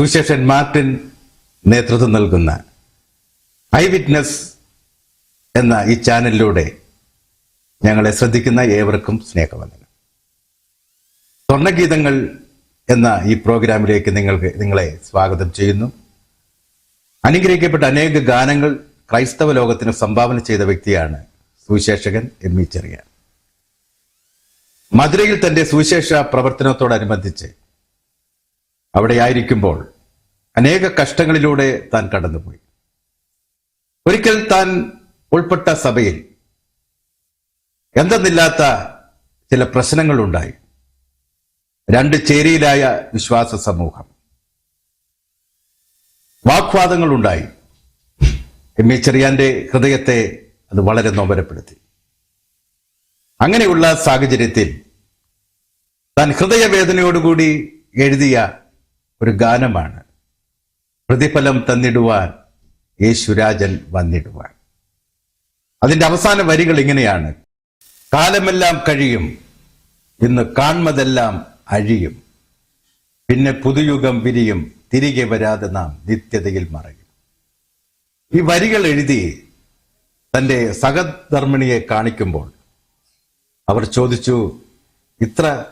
Susheshan Martin നേതൃത്വം നൽകുന്ന I witness എന്ന ഈ ചാനലിലൂടെ ഞങ്ങളെ ശ്രദ്ധിക്കുന്ന ഏവർക്കും സ്നേഹവന്ദനം. സ്വർണഗീതങ്ങൾ എന്ന ഈ പ്രോഗ്രാമിലേക്ക് നിങ്ങൾക്ക് നിങ്ങളെ സ്വാഗതം ചെയ്യുന്നു. അനുഗ്രഹിക്കപ്പെട്ട അനേക ഗാനങ്ങൾ ക്രൈസ്തവ ലോകത്തിന് സംഭാവന ചെയ്ത വ്യക്തിയാണ് സുവിശേഷകൻ എം ഇ ചെറിയ മധുരയിൽ തന്റെ സുവിശേഷ പ്രവർത്തനത്തോടനുബന്ധിച്ച് അവിടെ ആയിരിക്കുമ്പോൾ അനേക കഷ്ടങ്ങളിലൂടെ താൻ കടന്നുപോയി. ഒരിക്കൽ താൻ ഉൾപ്പെട്ട സഭയിൽ എന്തെന്നില്ലാത്ത ചില പ്രശ്നങ്ങളുണ്ടായി. രണ്ട് ചേരിയിലായ വിശ്വാസ സമൂഹം. വാഗ്വാദങ്ങളുണ്ടായി. എം എ ചെറിയാന്റെ ഹൃദയത്തെ അത് വളരെ നോമ്പരപ്പെടുത്തി. അങ്ങനെയുള്ള സാഹചര്യത്തിൽ താൻ ഹൃദയവേദനയോടുകൂടി എഴുതിയ ഒരു ഗാനമാണ് പ്രതിഫലം തന്നിടുവാൻ യേശുരാജൻ വന്നിടുവാൻ. അതിന്റെ അവസാന വരികൾ ഇങ്ങനെയാണ്. കാലമെല്ലാം കഴിയും ഇന്ന് കാൺമതെല്ലാം അഴിയും. പിന്നെ പുതുയുഗം വിരിയും തിരികെ വരാതെ നാം നിത്യതയിൽ മറയും. ഈ വരികൾ എഴുതി തന്റെ സഹധർമ്മിണിയെ കാണിക്കുമ്പോൾ അവർ ചോദിച്ചു ഇത്ര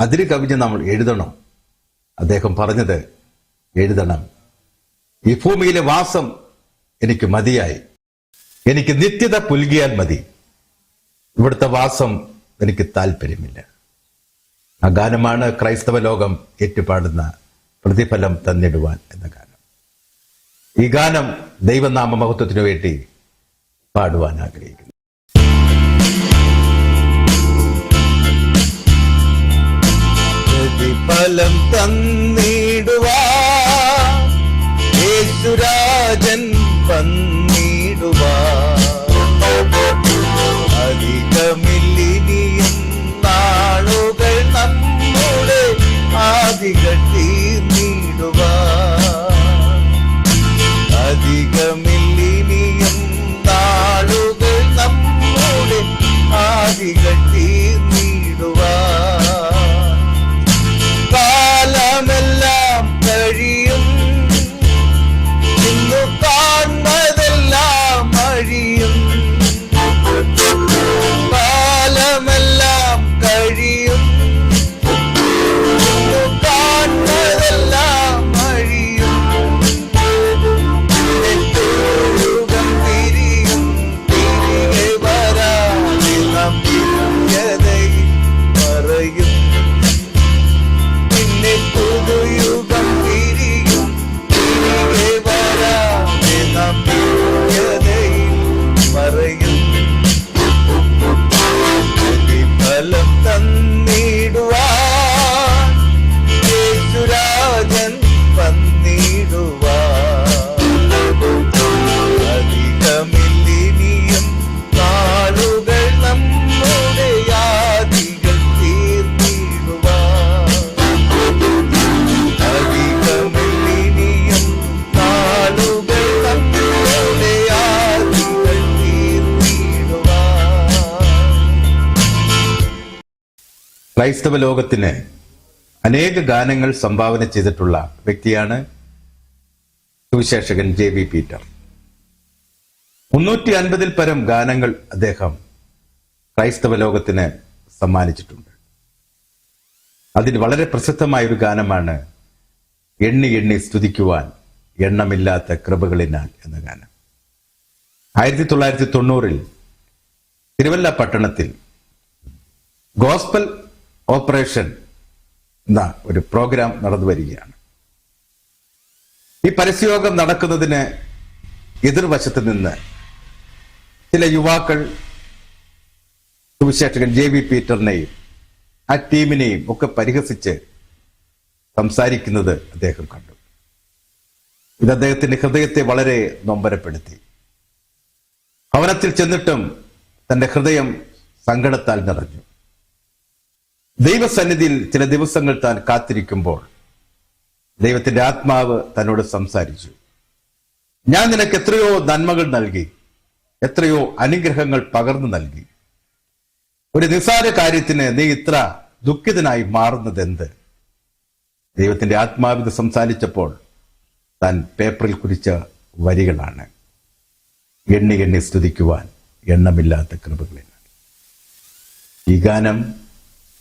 അതിര് കവിഞ്ഞ് നമ്മൾ എഴുതണോ? അദ്ദേഹം പറഞ്ഞത് എഴുതണം. ഈ ഭൂമിയിലെ വാസം എനിക്ക് മതിയായി. എനിക്ക് നിത്യത പുൽകിയാൽ മതി. ഇവിടുത്തെ വാസം എനിക്ക് താല്പര്യമില്ല ആ ഗാനമാണ് ക്രൈസ്തവ ലോകം ഏറ്റുപാടുന്ന പ്രതിഫലം തന്നിടുവാൻ എന്ന ഗാനം. ഈ ഗാനം ദൈവനാമ മഹത്വത്തിനു വേണ്ടി പാടുവാൻ ആഗ്രഹിക്കുന്നു. പ്രതിഫലം തന്നിടുവാ യേശുരാജൻ വന്നിടുവാ ക്രൈസ്തവ ലോകത്തിന് അനേക ഗാനങ്ങൾ സംഭാവന ചെയ്തിട്ടുള്ള വ്യക്തിയാണ് സുവിശേഷകൻ ജെ വി പീറ്റർ. മുന്നൂറ്റി അൻപതിൽ പരം ഗാനങ്ങൾ അദ്ദേഹം ക്രൈസ്തവ ലോകത്തിന് സമ്മാനിച്ചിട്ടുണ്ട്. അതിൽ വളരെ പ്രസിദ്ധമായ ഒരു ഗാനമാണ് എണ്ണി എണ്ണി സ്തുതിക്കുവാൻ എണ്ണമില്ലാത്ത കൃപകളിനാൽ എന്ന ഗാനം. ആയിരത്തി തൊള്ളായിരത്തി തൊണ്ണൂറിൽ തിരുവല്ല പട്ടണത്തിൽ ഗോസ്പൽ ഓപ്പറേഷൻ. എന്ന ഒരു പ്രോഗ്രാം നടന്നു വരികയാണ്. ഈ പരസ്യയോഗം നടക്കുന്നതിന് എതിർവശത്ത് നിന്ന് ചില യുവാക്കൾ സുവിശേഷകൻ ജെ വി പീറ്ററിനെയും ആ ടീമിനെയും ഒക്കെ പരിഹസിച്ച് സംസാരിക്കുന്നത് അദ്ദേഹം കണ്ടു. ഇത് അദ്ദേഹത്തിന്റെ ഹൃദയത്തെ വളരെ നൊമ്പരപ്പെടുത്തി. ഭവനത്തിൽ ചെന്നിട്ടും തന്റെ ഹൃദയം സങ്കടത്താൽ നിറഞ്ഞു. ദൈവസന്നിധിയിൽ ചില ദിവസങ്ങൾ താൻ കാത്തിരിക്കുമ്പോൾ ദൈവത്തിന്റെ ആത്മാവ് തന്നോട് സംസാരിച്ചു. ഞാൻ നിനക്ക് എത്രയോ നന്മകൾ നൽകി എത്രയോ അനുഗ്രഹങ്ങൾ പകർന്നു നൽകി. ഒരു നിസാര കാര്യത്തിന് നീ ഇത്ര ദുഃഖിതനായി മാറുന്നത് എന്ത് ദൈവത്തിന്റെ ആത്മാവിത് സംസാരിച്ചപ്പോൾ താൻ പേപ്പറിൽ കുറിച്ച വരികളാണ്. എണ്ണി എണ്ണി സ്തുതിക്കുവാൻ എണ്ണമില്ലാത്ത കൃപകളിൽ ഈ ഗാനം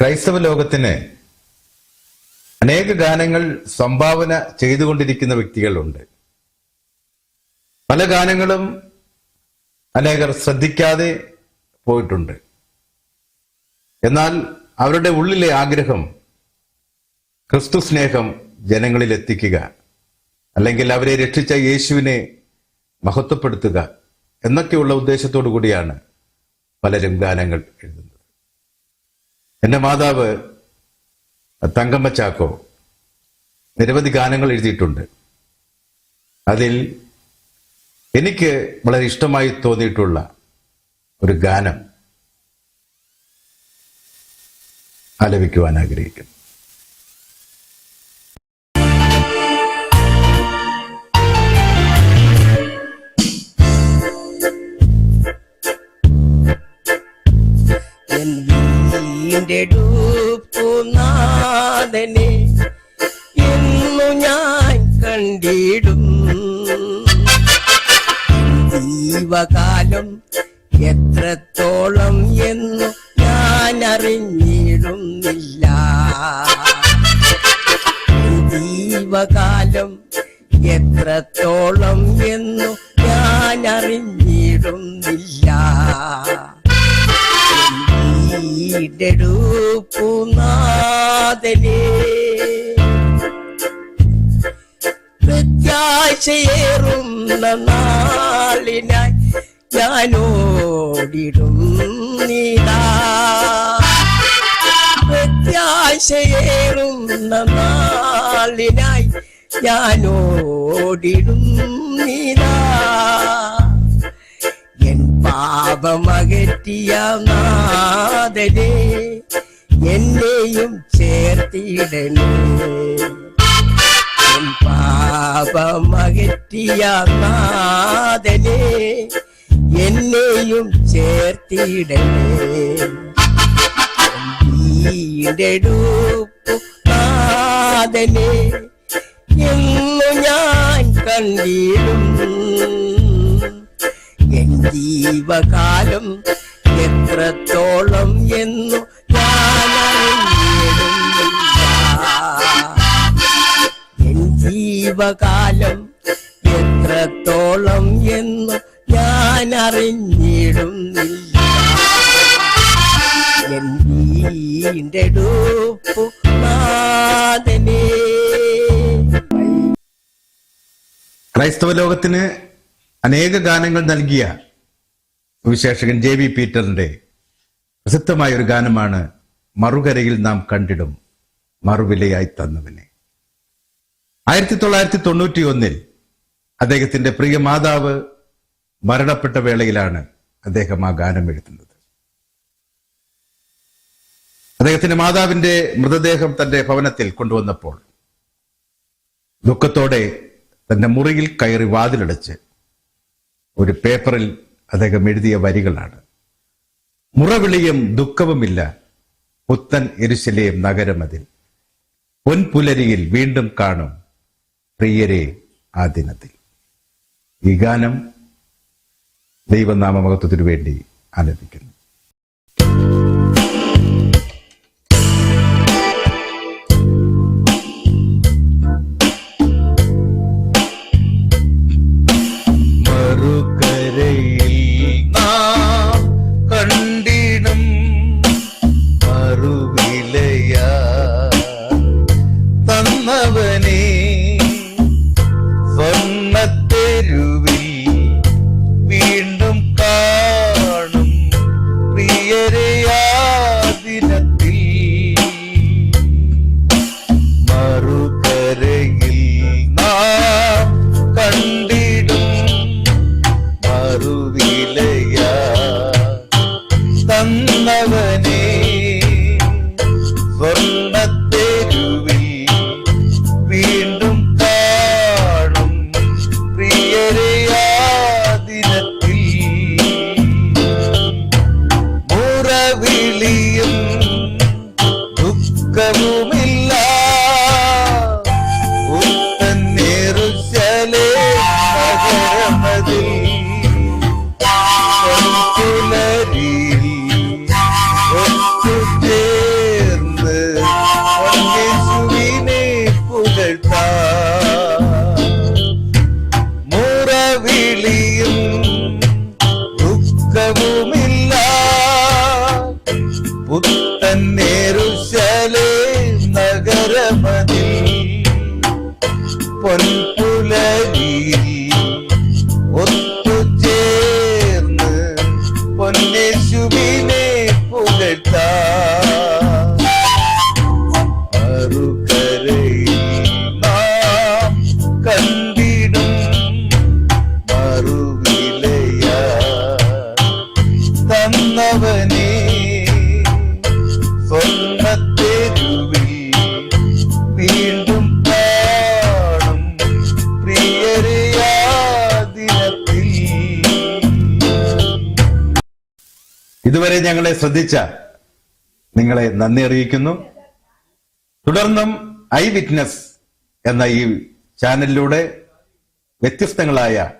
ക്രൈസ്തവ ലോകത്തിന് അനേക ഗാനങ്ങൾ സംഭാവന ചെയ്തുകൊണ്ടിരിക്കുന്ന വ്യക്തികളുണ്ട്. പല ഗാനങ്ങളും അനേകർ ശ്രദ്ധിക്കാതെ പോയിട്ടുണ്ട്. എന്നാൽ അവരുടെ ഉള്ളിലെ ആഗ്രഹം ക്രിസ്തു സ്നേഹം ജനങ്ങളിൽ എത്തിക്കുക അല്ലെങ്കിൽ അവരെ രക്ഷിച്ച യേശുവിനെ മഹത്വപ്പെടുത്തുക എന്നൊക്കെയുള്ള ഉദ്ദേശത്തോടു കൂടിയാണ് പലരും ഗാനങ്ങൾ എഴുതുന്നത്. എന്റെ മാതാവ് തങ്കമ്മ ചാക്കോ നിരവധി ഗാനങ്ങൾ എഴുതിയിട്ടുണ്ട്. അതിൽ എനിക്ക് വളരെ ഇഷ്ടമായി തോന്നിയിട്ടുള്ള ഒരു ഗാനം ആലപിക്കുവാൻ ആഗ്രഹിക്കുന്നു. വീണ്ടെടുപ്പുനാഥനെ ഇന്നു ഞാൻ കണ്ടിടും. ജീവകാലം എത്രത്തോളം എന്നു ഞാൻ അറിഞ്ഞിടുന്നില്ല ജീവകാലം എത്രത്തോളം എന്നു ഞാൻ അറിഞ്ഞിടുന്നില്ല വീടെടുപ്പുനാഥനെ പ്രത്യാശയേറുന്ന നാളിനായി ഞാനോടിടും നീതാ. നാളിനായി ഞാനോടിടും നീതാ. എൻ പാപമകറ്റിയ നാഥനെ എന്നെയും ചേർത്തിടണേ. എൻ പാപമകറ്റിയ നാഥനെ എന്നെയും ചേർത്തിടണേ. വീടെടുപ്പു നാഥനെ എന്നു ഞാൻ കണ്ടിടും ജീവകാലം എത്രത്തോളം എന്നു ജീവകാലം എത്രത്തോളം എന്നു ഞാൻ അറിഞ്ഞിടുന്നില്ല എൻ വീണ്ടെടുപ്പു നാഥനേ. ക്രൈസ്തവ ലോകത്തിന് അനേക ഗാനങ്ങൾ നൽകിയ വിശേഷകൻ ജെ വി പീറ്ററിന്റെ പ്രസിദ്ധമായ ഒരു ഗാനമാണ് മറുകരയിൽ നാം കണ്ടിടും മറുവിലയായി തന്നവനെ. ആയിരത്തി തൊള്ളായിരത്തി തൊണ്ണൂറ്റി ഒന്നിൽ അദ്ദേഹത്തിന്റെ പ്രിയ മാതാവ് മരണപ്പെട്ട വേളയിലാണ് അദ്ദേഹം ആ ഗാനം എഴുതുന്നത്. അദ്ദേഹത്തിന്റെ മാതാവിന്റെ മൃതദേഹം തന്റെ ഭവനത്തിൽ കൊണ്ടുവന്നപ്പോൾ ദുഃഖത്തോടെ തന്റെ മുറിയിൽ കയറി വാതിലടച്ച് ഒരു പേപ്പറിൽ അദ്ദേഹം എഴുതിയ വരികളാണ്. മുറവിളിയും ദുഃഖവുമില്ല. പുത്തൻ എരുശലേം നഗരമതിൽ പൊൻപുലരിയിൽ വീണ്ടും കാണും പ്രിയരെ ആ ദിനത്തിൽ. ഈ ഗാനം ദൈവനാമമഹത്വത്തിനു വേണ്ടി ആലപിക്കുന്നു. മുറവിളിയും ദുഃഖവുമില്ല ഉത്തന്നേറുശലേ നഗരമതിൽ പൊൻപുലരിയിൽ ഒത്തുചേർന്ന് പൊന്നേശുവിനെ Ops. ഞങ്ങളെ ശ്രദ്ധിച്ച നിങ്ങളെ നന്ദി അറിയിക്കുന്നു. തുടർന്നും ഐ വിറ്റ്നസ് എന്ന ഈ ചാനലിലൂടെ വ്യത്യസ്തങ്ങളായ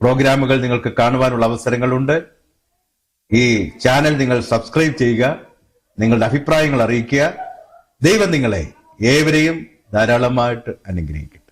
പ്രോഗ്രാമുകൾ നിങ്ങൾക്ക് കാണുവാനുള്ള അവസരങ്ങളുണ്ട്. ഈ ചാനൽ നിങ്ങൾ സബ്സ്ക്രൈബ് ചെയ്യുക നിങ്ങളുടെ അഭിപ്രായങ്ങൾ അറിയിക്കുക. ദൈവം നിങ്ങളെ ഏവരെയും ധാരാളമായിട്ട് അനുഗ്രഹിക്കും.